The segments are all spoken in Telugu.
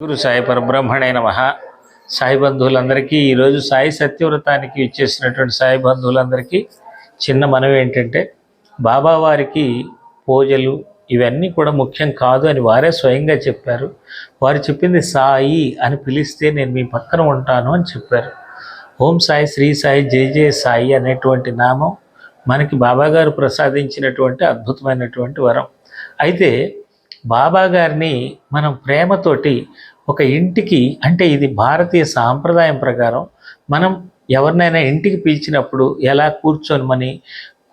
గురు సాయి పరబ్రహ్మణే నమ. సాయి బంధువులందరికీ ఈరోజు సాయి సత్యవ్రతానికి ఇచ్చేసినటువంటి సాయి బంధువులందరికీ చిన్న మనవి ఏంటంటే బాబా వారికి పూజలు ఇవన్నీ కూడా ముఖ్యం కాదు అని వారే స్వయంగా చెప్పారు. వారు చెప్పింది సాయి అని పిలిస్తే నేను మీ పక్కన ఉంటాను అని చెప్పారు. ఓం సాయి శ్రీ సాయి జై జయ సాయి అనేటువంటి నామం మనకి బాబా గారు ప్రసాదించినటువంటి అద్భుతమైనటువంటి వరం. అయితే బాబా గారిని మనం ప్రేమతోటి ఒక ఇంటికి అంటే ఇది భారతీయ సాంప్రదాయం ప్రకారం మనం ఎవరినైనా ఇంటికి పిలిచినప్పుడు ఎలా కూర్చొని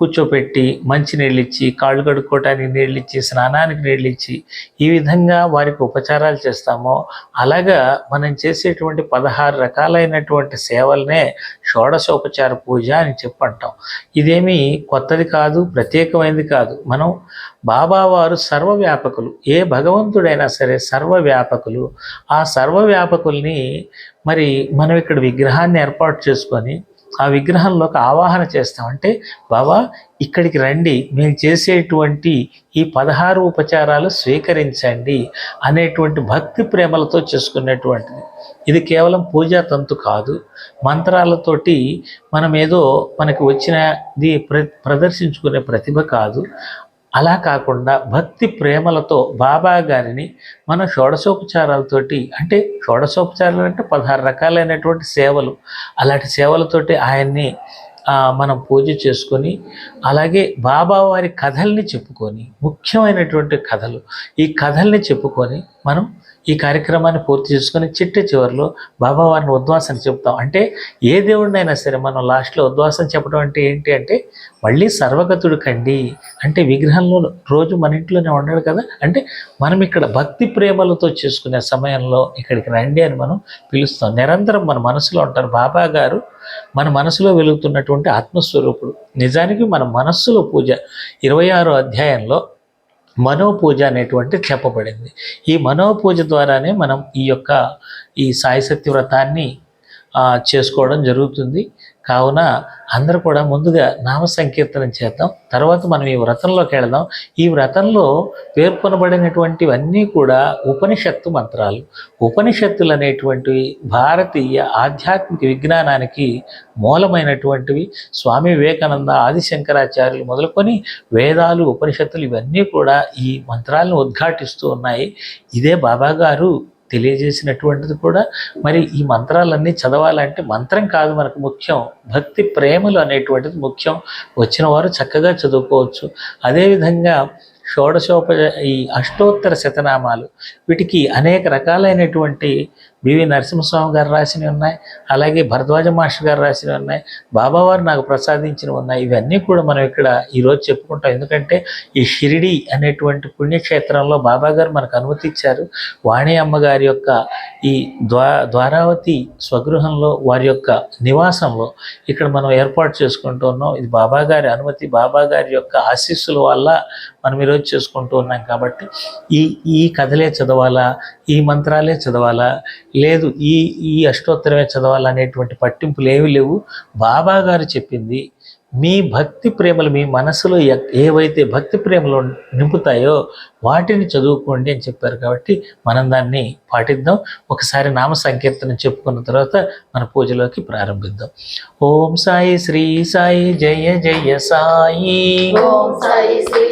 కూర్చోపెట్టి మంచి నీళ్ళు ఇచ్చి కాళ్ళు కడుక్కోవటానికి నీళ్ళు ఇచ్చి స్నానానికి నీళ్ళు ఇచ్చి ఈ విధంగా వారికి ఉపచారాలు చేస్తామో అలాగా మనం చేసేటువంటి పదహారు రకాలైనటువంటి సేవలనే షోడశోపచార పూజ అని చెప్పంటాం. ఇదేమీ కొత్తది కాదు ప్రత్యేకమైనది కాదు. మనం బాబావారు సర్వవ్యాపకులు ఏ భగవంతుడైనా సరే సర్వవ్యాపకులు. ఆ సర్వవ్యాపకుల్ని మరి మనం ఇక్కడ విగ్రహాన్ని ఏర్పాటు చేసుకొని ఆ విగ్రహంలోకి ఆవాహన చేస్తామంటే బాబా ఇక్కడికి రండి. మేము చేసేటువంటి ఈ పదహారు ఉపచారాలు స్వీకరించండి అనేటువంటి భక్తి ప్రేమలతో చేసుకునేటువంటిది. ఇది కేవలం పూజా తంతు కాదు. మంత్రాలతోటి మనం ఏదో మనకి వచ్చినది ప్ర ప్రదర్శించుకునే ప్రతిభ కాదు. అలా కాకుండా భక్తి ప్రేమలతో బాబా గారిని మన షోడశోపచారాలతోటి అంటే షోడశోపచారాలు అంటే పదహారు రకాలైనటువంటి సేవలు. అలాంటి సేవలతోటి ఆయన్ని మనం పూజ చేసుకొని అలాగే బాబా వారి కథల్ని చెప్పుకొని ముఖ్యమైనటువంటి కథలు ఈ కథల్ని చెప్పుకొని మనం ఈ కార్యక్రమాన్ని పూర్తి చేసుకొని చిట్ట చివరిలో బాబా వారిని ఉద్వాసన చెప్తాం. అంటే ఏ దేవుడినైనా సరే మనం లాస్ట్లో ఉద్వాసన చెప్పడం అంటే ఏంటి అంటే మళ్ళీ సర్వగతుడు కండి. అంటే విగ్రహంలో రోజు మన ఇంట్లోనే ఉండడు కదా? అంటే మనం ఇక్కడ భక్తి ప్రేమలతో చేసుకునే సమయంలో ఇక్కడికి రండి అని మనం పిలుస్తాం. నిరంతరం మన మనసులో ఉంటారు బాబా గారు. మన మనసులో వెలుగుతున్నటువంటి ఆత్మస్వరూపుడు. నిజానికి మన మనస్సులో పూజ ఇరవై ఆరో అధ్యాయంలో మనోపూజ అనేటువంటి చెప్పబడింది. ఈ మనోపూజ ద్వారానే మనం ఈ యొక్క ఈ సాయిశక్తి వ్రతాన్ని చేసుకోవడం జరుగుతుంది. కావున అందరూ కూడా ముందుగా నామ సంకీర్తనం చేద్దాం. తర్వాత మనం ఈ వ్రతంలోకి వెళదాం. ఈ వ్రతంలో పేర్కొనబడినటువంటివన్నీ కూడా ఉపనిషత్తు మంత్రాలు. ఉపనిషత్తులు అనేటువంటివి భారతీయ ఆధ్యాత్మిక విజ్ఞానానికి మూలమైనటువంటివి. స్వామి వివేకానంద ఆదిశంకరాచార్యులు మొదలుకొని వేదాలు ఉపనిషత్తులు ఇవన్నీ కూడా ఈ మంత్రాలను ఉద్ఘాటిస్తూ ఉన్నాయి. ఇదే బాబాగారు తెలియజేసినటువంటిది కూడా మరి ఈ మంత్రాలన్నీ చదవాలంటే మంత్రం కాదు మనకు ముఖ్యం. భక్తి ప్రేమలు అనేటువంటిది ముఖ్యం. వచ్చిన వారు చక్కగా చదువుకోవచ్చు. అదేవిధంగా షోడశోప ఈ అష్టోత్తర శతనామాలు వీటికి అనేక రకాలైనటువంటి బివి నరసింహస్వామి గారు రాసినవి ఉన్నాయి అలాగే భరద్వాజ మాస్టర్ గారు రాసినవి ఉన్నాయి బాబావారు నాకు ప్రసాదించినవి ఉన్నాయి. ఇవన్నీ కూడా మనం ఇక్కడ ఈరోజు చెప్పుకుంటాం. ఎందుకంటే ఈ షిరిడి అనేటువంటి పుణ్యక్షేత్రంలో బాబా గారు మనకు అనుమతి ఇచ్చారు. వాణి అమ్మగారి యొక్క ఈ ద్వా ద్వారావతి స్వగృహంలో వారి యొక్క నివాసంలో ఇక్కడ మనం ఏర్పాటు చేసుకుంటూ ఉన్నాం. ఇది బాబా గారి అనుమతి బాబా గారి యొక్క ఆశీస్సుల వల్ల మనం ఈరోజు చేసుకుంటూ ఉన్నాం. కాబట్టి ఈ ఈ కథలే చదవాలా ఈ మంత్రాలే చదవాలా లేదు ఈ ఈ అష్టోత్తరమే చదవాలనేటువంటి పట్టింపులు ఏమీ లేవు. బాబా గారు చెప్పింది మీ భక్తి ప్రేమలు మీ మనసులో ఏవైతే భక్తి ప్రేమలు నింపుతాయో వాటిని చదువుకోండి అని చెప్పారు కాబట్టి మనం దాన్ని పాటిద్దాం. ఒకసారి నామ సంకీర్తనం చెప్పుకున్న తర్వాత మన పూజలోకి ప్రారంభిద్దాం. ఓం సాయి శ్రీ సాయి జయ జయ సాయి. ఓం సాయి శ్రీ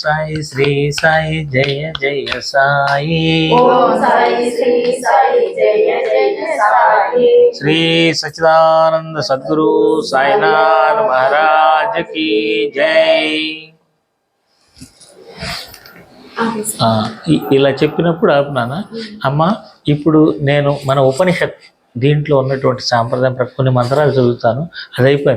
సాయి శ్రీ సాయి జయ జయ సాయి. శ్రీ సచిదానంద సద్గురు సాయినాథ్ మహారాజ్కి జై. ఇలా చెప్పినప్పుడు ఆపునానా అమ్మ ఇప్పుడు నేను మన ఉపనిషత్ దీంట్లో ఉన్నటువంటి సాంప్రదాయం కొన్ని మంత్రాలు చదువుతాను. అది అయిపోయింది